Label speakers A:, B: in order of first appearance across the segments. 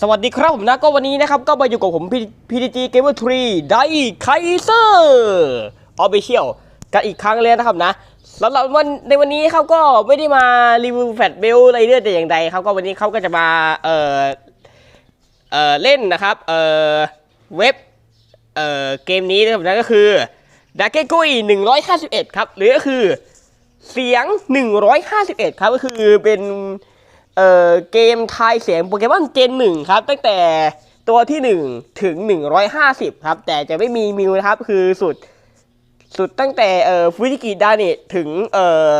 A: สวัสดีครับผมนะก็วันนี้นะครับ ก็มาอยู่กับผมพีดีจีเกมเมอร์ทรีไดไคเซอร์ออฟฟิเชียลกันอีกครั้งเลยนะครับนะสำหรับวันในวันนี้เขาก็ไม่ได้มารีวิวแฟลชเบลอะไรเรื่อยแต่อย่างใดครับก็วันนี้เขาก็จะมาเออเออเล่นนะครับเออเว็บเออเกมนี้นะครับนะก็คือดาเกกุย151 ครับ หรือก็คือเสียง 151 ครับก็คือเป็น เอ่อเกมทายเสียงโปเกมอนเจนหนึ่งครับ ตั้งแต่ตัวที่ 1 ถึง 150 ครับ แต่จะไม่มีมิวนะครับ คือสุดสุดตั้งแต่เอ่อฟิจิกิดาเนถึงเอ่อ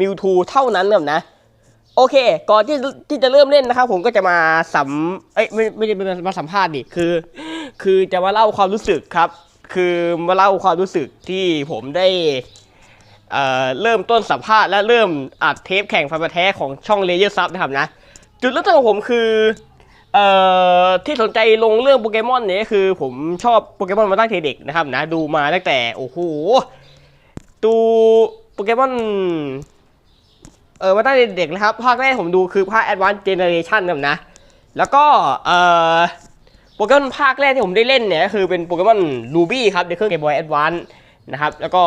A: มิวทูเท่านั้นครับนะ โอเค ก่อนที่ที่จะเริ่มเล่นนะครับ ผมก็จะมาสัมเอ้ยไม่ไม่ได้มาสัมภาษณ์ดิคือ คือจะมาเล่าความรู้สึกครับ คือมาเล่าความรู้สึกที่ผมได้ เเริ่มต้นสัมภาษณ์และเริ่มอัดเทปแข่งฟันพันธุ์แท้ของช่องเลเยอร์ซับนะครับนะ จุดเริ่มต้นของผมคือเอ่อที่สนใจลงเรื่องโปเกมอนเนี่ยคือผมชอบโปเกมอนมาตั้งแต่เด็กนะครับนะดูมาตั้งแต่โอ้โหดูโปเกมอนเออมาตั้งแต่เด็กนะครับภาคแรกผมดูคือภาค Advanced Generation นะครับนะ แล้วก็เอ่อโปเกมอนภาคแรกที่ผมได้เล่นเนี่ยก็คือเป็นโปเกมอนลูบี้ครับในเครื่องเกมบอยแอดวานซ์นะครับแล้วก็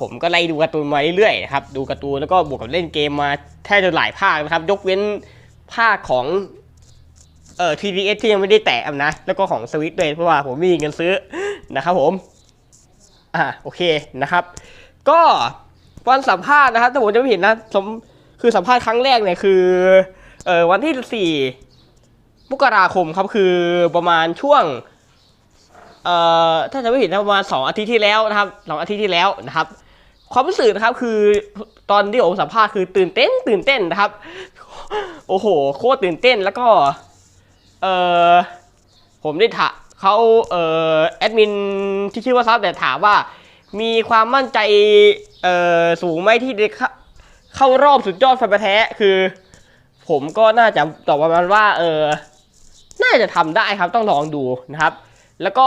A: ผมก็ไล่ดูการ์ตูนมาเรื่อยๆนะครับดูการ์ตูนแล้วก็บวกกับเล่นเกมมาแทบจะหลายภาคนะครับ ยกเว้นภาคของเอ่อ TDS ที่ยังไม่ได้แตะนะ แล้วก็ของสวิตด้วยเพราะว่าผมม่มีเงินซื้อนะครับผม อ่าโอเคนะครับ ก็วันสัมภาษณ์นะครับถ้าผมจะไม่ผิดนะสมคือสัมภาษณ์ครั้งแรกเนี่ยคือเอ่อวันที่ 4มกราคมครับคือประมาณช่วง เอ่อถ้าจะไม่ผิดนะประมาณสองอาทิตย์ที่แล้วนะครับสองอาทิตย์ที่แล้วนะครับ ความรู้สึกนะครับคือตอนที่ผมสัมภาษณ์คือตื่นเต้นตื่นเต้นนะครับ โอ้โหโคตรตื่นเต้นแล้วก็เออผมได้ถามเขาเอ่อแอดมินที่ชื่อว่าซับแต่ถามว่า มีความมั่นใจเอ่อสูงไหมที่ได้เข้ารอบสุดยอดแฟนแท้คือ ผมก็น่าจะตอบประมาณว่าเออน่าจะทำได้ครับต้องลองดูนะครับ แล้วก็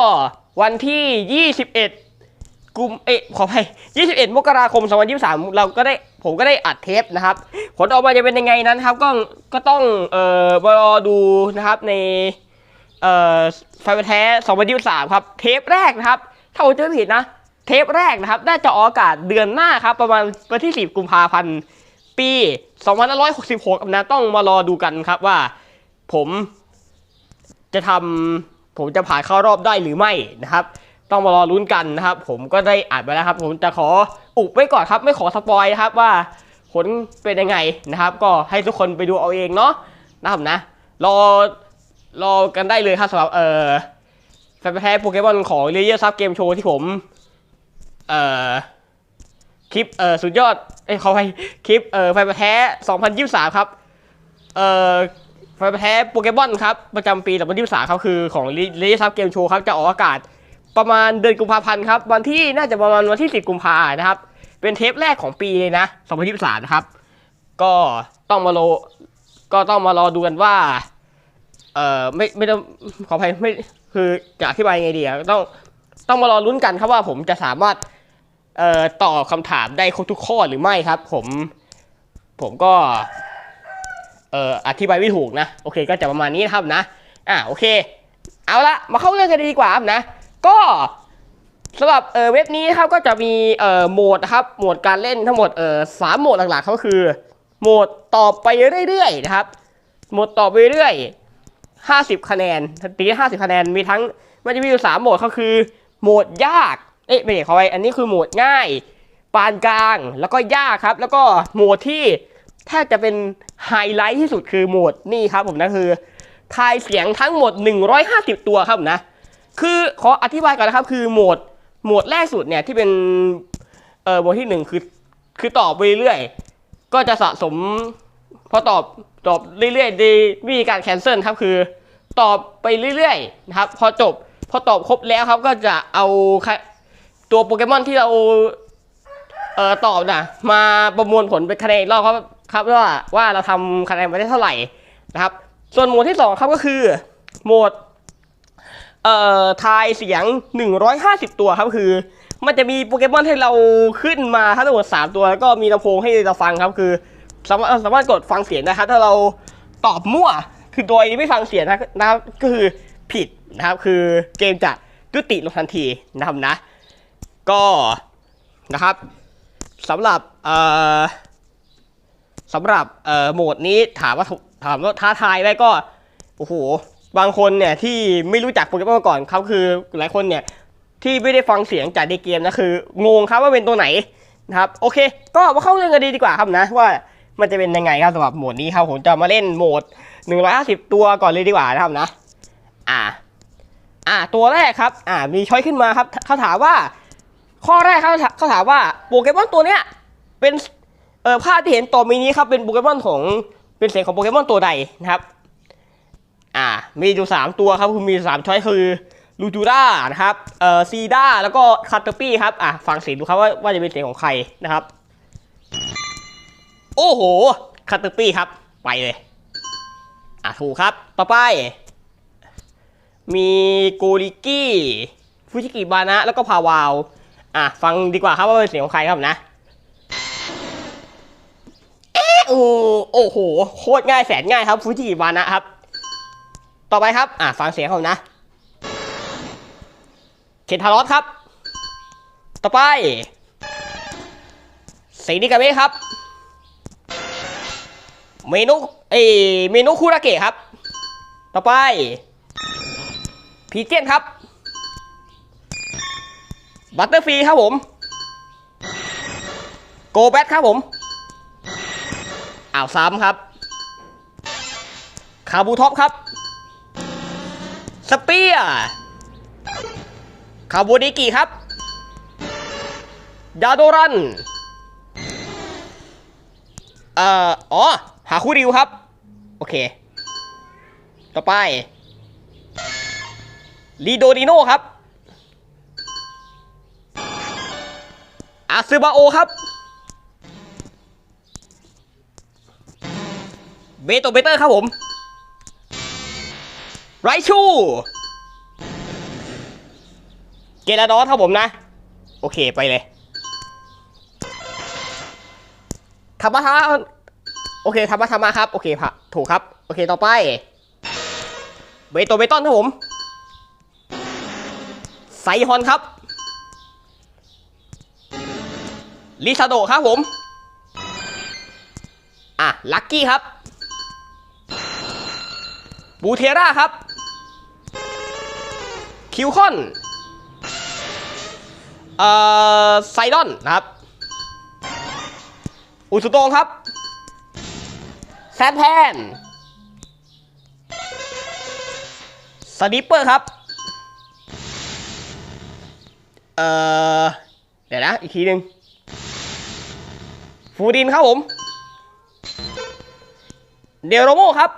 A: วันที่ 21 กุมเอะขออภัย21 มกราคม 2023 เราก็ได้ผมก็ได้อัดเทปนะครับ ผลออกมาจะเป็นยังไงนั้นครับ ก็ก็ต้องเอ่อมารอดูนะครับในเอ่อไฟล์แท้ 2023 ครับ เทปแรกนะครับ ถ้าผมจะไม่ผิดนะ เทปแรกนะครับ น่าจะออกอากาศเดือนหน้าครับ ประมาณวันที่ 10 กุมภาพันธ์ ปี 2566นะต้องมารอดูกันครับว่าผมจะทำ ผมจะผ่านเข้ารอบได้หรือไม่นะครับ ต้องมารอลุ้นกันนะครับ ผมก็ได้อ่านไปแล้วครับ ผมจะขออุบไว้ก่อนครับ ไม่ขอสปอยนะครับว่าผลเป็นยังไงนะครับ ก็ให้ทุกคนไปดูเอาเองเนาะนะครับนะ รอรอกันได้เลยครับสำหรับเอ่อแฟนพันธุ์แท้โปเกมอนของเลเยอร์ซับเกมโชว์ที่ผม เอ่อคลิปเอ่อสุดยอดเอ้ยขอไปคลิปเอ่อแฟนพันธุ์แท้ 2023 ครับ เอ่อ ไฟแท้โปเกมอนครับ ประจำปี2023ครับคือของเลซับเกมโชว์ครับ จะออกอากาศประมาณเดือนกุมภาพันธ์ครับ วันที่น่าจะประมาณวันที่ 10 กุมภานะครับ เป็นเทปแรกของปีเลยนะ2023นะครับ ก็ต้องมารอก็ต้องมารอดูกันว่า เอ่อไม่ไม่ต้องขออภัยไม่คือจะอธิบายยังไงดีต้องต้องมารอลุ้นกันครับว่าผมจะสามารถเอ่อตอบคำถามได้ครบทุกข้อหรือไม่ครับ ผม ผมก็ เอ่ออธิบายไม่ถูกนะ โอเค ก็จะประมาณนี้นะครับนะอ่าโอเค เอาละมาเข้าเรื่องกันดีกว่าครับนะ ก็สำหรับเอ่อเว็บนี้ครับก็จะมีเอ่อโหมดนะครับโหมดการเล่นทั้งหมดเอ่อสามโหมดหลักๆก็คือ โหมดตอบไปเรื่อยๆนะครับโหมดตอบไปเรื่อยห้าสิบคะแนนตีห้าสิบคะแนนมีทั้งมันจะมีอยู่สามโหมดก็คือ โหมดยากเอ๊ะไม่ใช่เขาไว้อันนี้คือโหมดง่าย ปานกลางแล้วก็ยากครับ แล้วก็โหมดที่ แทบจะเป็นไฮไลท์ที่สุดคือโหมดนี่ครับผมนะคือทายเสียงทั้งหมด 150 ตัวครับผมนะ คือขออธิบายก่อนนะครับ คือโหมดโหมดแรกสุดเนี่ยที่เป็นเอ่อโหมดที่หนึ่งคือ คือตอบไปเรื่อยก็จะสะสมพอตอบตอบเรื่อยๆในวิธีการแคนเซิลครับคือ ตอบไปเรื่อยๆนะครับ พอจบพอตอบครบแล้วครับก็จะเอาคะตัวโปเกมอนที่เราเอ่อตอบนะมาประมวลผลเป็นคะแนนรอบครับ ครับว่าว่าเราทำคะแนนไปได้เท่าไหร่นะครับ ส่วนโหมดที่สองครับก็คือโหมดเอ่อทายเสียง 150 ตัวครับคือ มันจะมีโปเกมอนให้เราขึ้นมาทั้งหมด3ตัวแล้วก็มีลำโพงให้เราฟังครับคือสามารถสามารถกดฟังเสียงนะครับถ้าเราตอบมั่ว คือโดยไม่ฟังเสียงนะนะครับก็คือผิดนะครับ คือเกมจะยุติลงทันทีนะครับนะ ก็นะครับสำหรับเอ่อ สำหรับเอ่อโหมดนี้ถามว่าถามว่าท้าทายไหมก็โอ้โหบางคนเนี่ยที่ไม่รู้จักโปเกมอนมาก่อนเขาคือหลายคนเนี่ยที่ไม่ได้ฟังเสียงจากในเกมนะคืองงครับว่าเป็นตัวไหนนะครับโอเค ก็มาเข้าเรื่องกันดีดีกว่าครับนะว่ามันจะเป็นยังไงครับสำหรับโหมดนี้ครับผมจะมาเล่นโหมด 150 ตัวก่อนเลยดีกว่านะครับนะ อ่า อ่า ตัวแรกครับ อ่า มีช้อยขึ้นมาครับเขาถามว่า ข้อแรกเขาเขาถามว่าโปเกมอนตัวเนี้ยเป็น เออภาพที่เห็นต่อมีนี้ครับเป็นโปเกมอนของเป็นเสียงของโปเกมอนตัวใดนะครับ อ่ามีอยู่สามตัวครับคือมีสามช้อยคือลูจูด้านะครับเอ่อซีด้าแล้วก็คาร์เตอร์ปี้ครับอะฟังเสียงดูครับว่าว่าจะเป็นเสียงของใครนะครับ โอ้โหคาร์เตอร์ปี้ครับ ไปเลยอะถูกครับต่อไป มีโกริกี้ฟูจิกิบานะแล้วก็พาวาว อะฟังดีกว่าครับว่าเป็นเสียงของใครครับนะ เอ๊ะ โอ้โอ้โห โคตรง่ายแสนง่ายครับฟูจิกิบานะครับ ต่อไปครับ อะฟังเสียงเขานะ เคนทารอสครับ ต่อไปเซนิกาเมะครับ เมนูเอเมนูคุราเกะครับ ต่อไป พีเจนครับ บัตเตอร์ฟรีครับผม โกแบทครับผม อ้าวซ้ำครับ คาบูท็อปครับ สเปียคาบูดิกิครับ ดาโดรัน เอ่อ อ๋อ หาคู่ริวครับ โอเค ต่อไปลีโดดิโนครับอาซึบาโอครับ เบโตเบเตอร์ครับผม ไรชูเกลาดอสครับผมนะ โอเคไปเลยธรรมะธรรมะโอเคธรรมะธรรมะครับ โอเคพะถูกครับ โอเคต่อไป เบโตเบตอนครับผมไซฮอนครับลิซาโดครับผม อะ ลักกี้ครับ บูเทราครับ คิวคอนเอ่อไซดอนนะครับ อุสุโตงครับ แซนแพนสนิปเปอร์ครับเอ่อเดี๋ยวนะ อีกทีหนึ่งฟูดินครับผม เดลโรโมครับ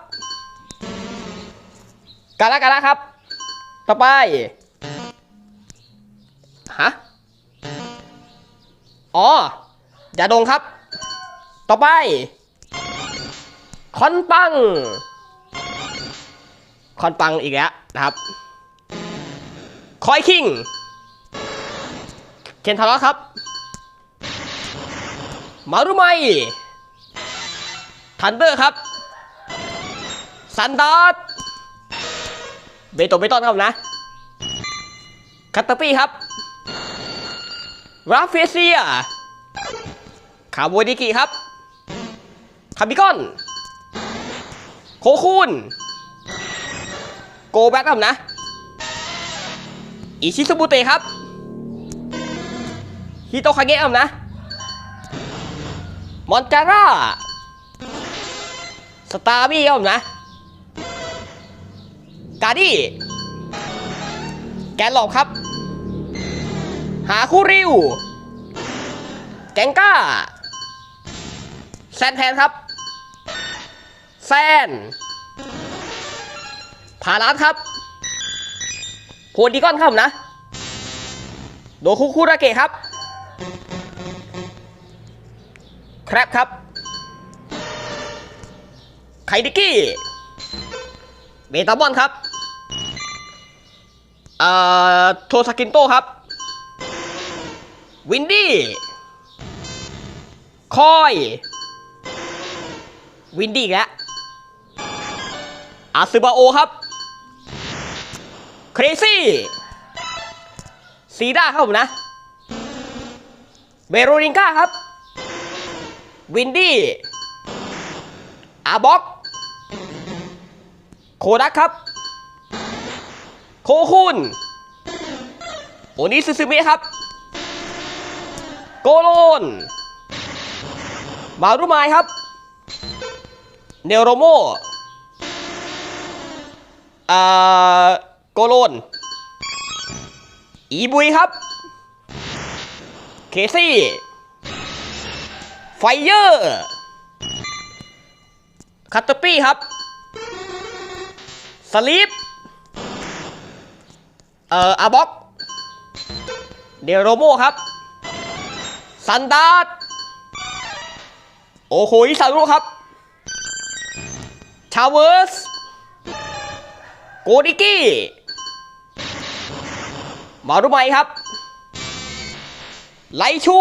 A: กาละกาละครับ ต่อไป ฮะ อ๋อยาดงครับ ต่อไป คอนปัง คอนปังอีกแล้วนะครับ คอยคิง เคนทารอสครับ มารุไมทันเดอร์ครับ ซันดาร์ เบโตเบตอนครับนะคัตเตอร์ปี้ครับราฟเฟเซียคาโบดิกิครับคาบิกอน โคคูนโกแบ็กครับนะ อิชิซุบุเตครับ ฮิโตคาเกะครับนะ มอนจาร่า สตาร์บี้ครับนะ กาดี้แกนหลอบครับ หาคู่ริว แกงก้า แซนแทนครับ แซนพาราสครับโพดีกอนครับนะ โดคุคุระเกะครับ แครบครับ ไคดิกี้ เบตาบอนครับ เอ่อโทสกินโตครับ วินดี้คอย วินดี้แล้วอาซึบาโอครับครซี่ซีด้าครับผมนะเบโรริงก้าครับ วินดี้อาบ็อก โคดักครับ โคคุนโอนิซึซึมะครับ โกโลน มารุมายครับ เนโรโมอ่าโกโลน อีบุยครับ เคซี่ ไฟเยอร์ คัตเตอร์ปี้ครับ สลีป เอ่ออาบ็อกเดโรโมครับ ซันดาร์โอโหอิซารุครับ ชาเวอร์ส โกดิกี้มารุไมครับ ไลชู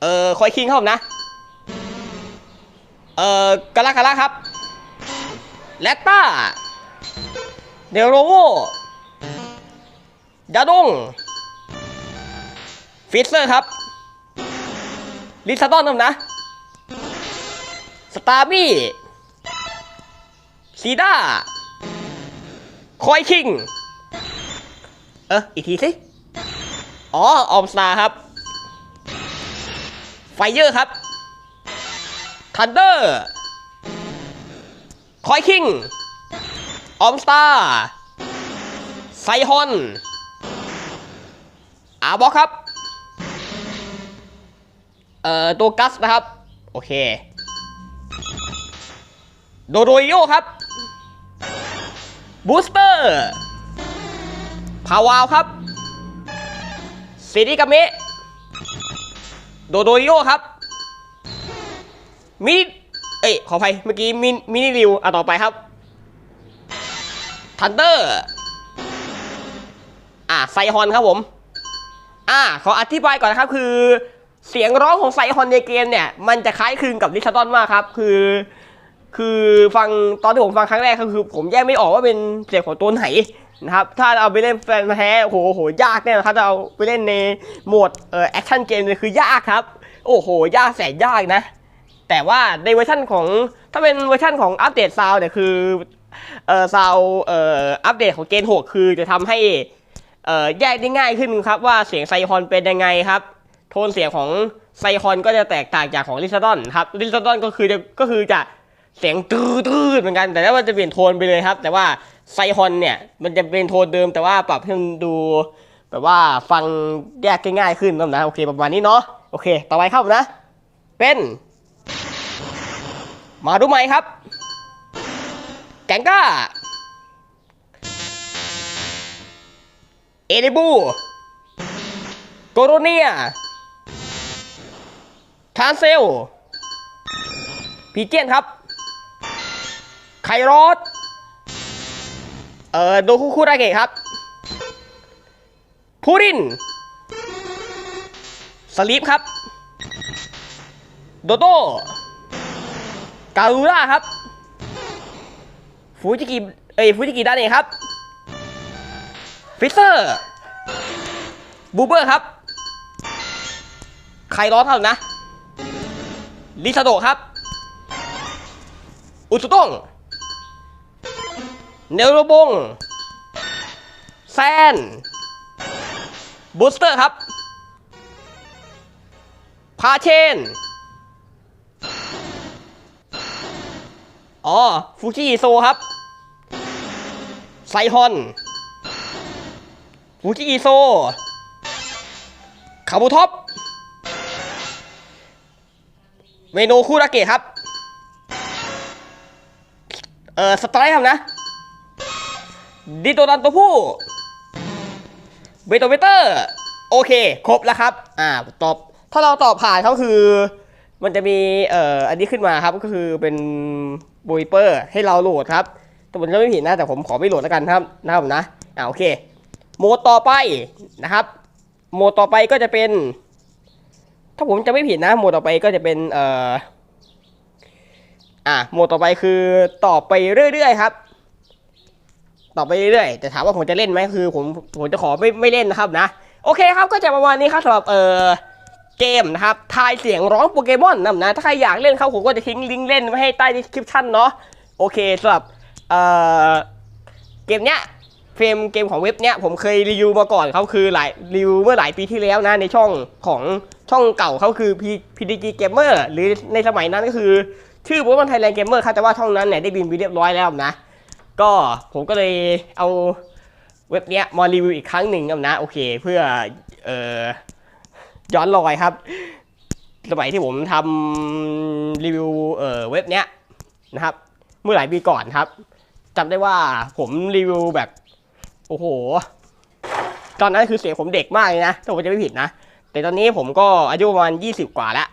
A: เอ่อ คอยคิงครับผมนะ เอ่อกาลากาลาครับ แลตตา เดโรโวดาดงฟิสเซอร์ครับลิซาดอนครับนะ สตาร์มี่ซีด้าคอยคิง เอออีกทีสิ อ๋อ ออมสตาร์ครับ ไฟเยอร์ครับ ทันเดอร์ คอยคิง ออมสตาร์ไซฮอนอาบอกครับ เอ่อ ตัวกัสนะครับ โอเค โดโรโยครับบูสเตอร์พาวาวครับซิริกามะโดโดโยครับ มินิเอ้ยขออภัยเมื่อกี้มินมินิริวอะต่อไปครับ ทันเดอร์ อะไซฮอนครับผม อะขออธิบายก่อนนะครับคือ เสียงร้องของไซฮอนในเกมเนี่ย มันจะคล้ายคลึงกับลิซาดอนมากครับ คือ คือฟังตอนที่ผมฟังครั้งแรกก็คือ ผมแยกไม่ออกว่าเป็นเสียงของตัวไหนนะครับ ถ้าเอาไปเล่นแฟนแท้โอ้โหโอ้โหยากเนี่ยนะครับถ้าเอาไปเล่นในโหมดเอ่อแอคชั่นเกมเนี่ยคือยากครับ โอ้โห ยากแสนยากนะ แต่ว่าในเวอร์ชันของถ้าเป็นเวอร์ชันของอัปเดตซาวเนี่ยคือ เอ่อซาวเอ่ออัปเดตของเกณฑ์6คือจะทำให้เอ่อแยกได้ง่ายขึ้นครับว่าเสียงไซฮอนเป็นยังไงครับ โทนเสียงของไซฮอนก็จะแตกต่างจากของลิซาดอนครับลิซาดอนก็คือจะก็คือจะเสียงตื้อตื้อเหมือนกันแต่ว่าจะเปลี่ยนโทนไปเลยครับ แต่ว่าไซฮอนเนี่ยมันจะเป็นโทนเดิมแต่ว่าปรับให้มันดูแบบว่าฟังแยกง่ายขึ้นนะโอเคประมาณนี้เนาะโอเค ต่อไปครับนะ เป็น มาดูไหมครับ แกงก้า เอเดบู โกโรเนีย ทานเซล พีเจียนครับ ไครอสเอ่อโดคุคุราเกะครับ พูริน สลีปครับ โดโดการูร่าครับ ฟูจิกิเอ้ยฟูจิกิด้านเองครับฟิเซอร์บูเบอร์ครับ ใครร้อนเท่านั้นะลิซาโดครับ อุตสุต้งเนโรบง แซน บูสเตอร์ครับ พาเชน อ๋อ ฟูจิโซครับ ไซฮอนฟูจิโซคาบุท็อปเมนูคูราเกะครับ เอ่อ สไตร์ครับนะ ดิโตดันตัวผู้ เบโตเบเตอร์ โอเค ครบแล้วครับ อ่า ตอบ ถ้าเราตอบผ่านเขาคือ มันจะมี เอ่อ อันนี้ขึ้นมาครับ ก็คือเป็นบอยเปอร์ให้เราโหลดครับ แต่ผมจะไม่ผิดนะ แต่ผมขอไม่โหลดแล้วกันครับนะครับนะอ่าโอเค โหมดต่อไปนะครับ โหมดต่อไปก็จะเป็น ถ้าผมจะไม่ผิดนะ โหมดต่อไปก็จะเป็นเอ่ออะโหมดต่อไปคือต่อไปเรื่อยๆครับต่อไปเรื่อยๆแต่ถามว่าผมจะเล่นไหมคือผมผมจะขอไม่ไม่เล่นนะครับนะ โอเคครับก็จะประมาณนี้ครับสำหรับเออเกมนะครับทายเสียงร้องโปเกมอนนะนะถ้าใครอยากเล่นครับผมก็จะทิ้งลิงก์เล่นไว้ให้ใต้ดีสคริปชั่นเนาะโอเคสำหรับ เออเกมเนี้ยเฟรมเกมของเว็บเนี้ยผมเคยรีวิวมาก่อนเขาคือหลายรีวิวเมื่อหลายปีที่แล้วนะในช่องของช่องเก่าเขาคือ PDG Gamer หรือในสมัยนั้นก็คือ ชื่อโปเกมอนไทยแลนด์เกมเมอร์ครับแต่ว่าช่องนั้นเนี่ยได้บินไปเรียบร้อยแล้วนะ ก็ผมก็เลยเอาเว็บเนี้ยมารีวิวอีกครั้งหนึ่งนะโอเคเพื่อเอ่อย้อนรอยครับ สมัยที่ผมทำรีวิวเอ่อเว็บเนี้ยนะครับ เมื่อหลายปีก่อนครับ จำได้ว่าผมรีวิวแบบ โอ้โห ตอนนั้นคือเสียงผมเด็กมากเลยนะถ้าผมจะไม่ผิดนะ แต่ตอนนี้ผมก็อายุประมาณ20 กว่าแล้ว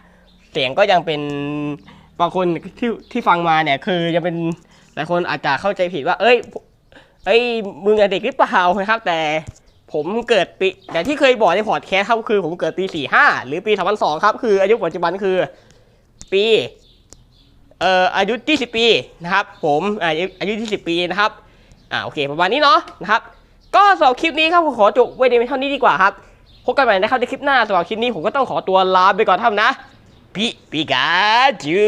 A: เสียงก็ยังเป็นบางคนที่ที่ฟังมาเนี่ย คือยังเป็นหลายคนอาจจะเข้าใจผิดว่า เอ้ยเอ้ยมึงเด็กหรือเปล่านะครับ แต่ผมเกิดปีอย่างที่เคยบอกในพอดแคสต์ครับคือผมเกิดปี 45 หรือปี2002 ครับ คืออายุปัจจุบันคือ ปี เอ่ออายุ 20 ปีนะครับ ผมอายุอายุ 20 ปีนะครับอ่าโอเคประมาณนี้เนาะนะครับก็สำหรับคลิปนี้ครับผมขอจบไว้ในเท่านี้ดีกว่าครับพบกันใหม่นะครับในคลิปหน้าสำหรับคลิปนี้ผมก็ต้องขอตัวลาไปก่อนท่านะปิปิกาจู